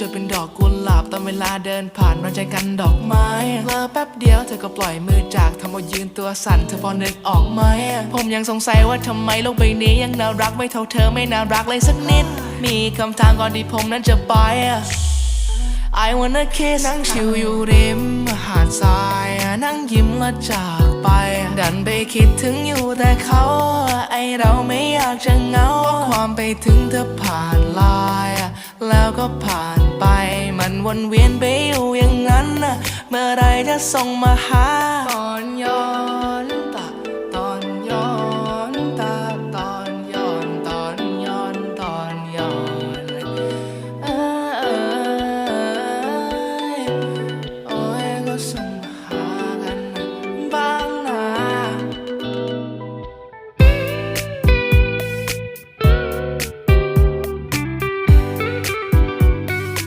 จนเป็นดอกกุหลาบตอนเวลาเดินผ่านนอนใจกันดอกไม้เลอแป๊บเดียวเธอก็ปล่อยมือจากทำเอายืนตัวสั่นเธอพอนึกออกไหมผมยังสงสัยว่าทำไมโลกใบนี้ยังน่ารักไม่เท่าเธอไม่น่ารักเลยสักนิด มีคำถามก่อนที่ผมนั้นจะไป I wanna kiss นั่งชิวอยู่ริมหาดทรายนั่งยิ้มและจากไป ดันไปคิดถึงอยู่แต่เขา ไอเราไม่อยากจะเงาความไปถึงเธอผ่านไลาย แล้วก็ผ่าน ไป มันวนเวียนไปอยู่อย่างนั้นนะเมื่อไรจะส่งมาหาก่อนยอ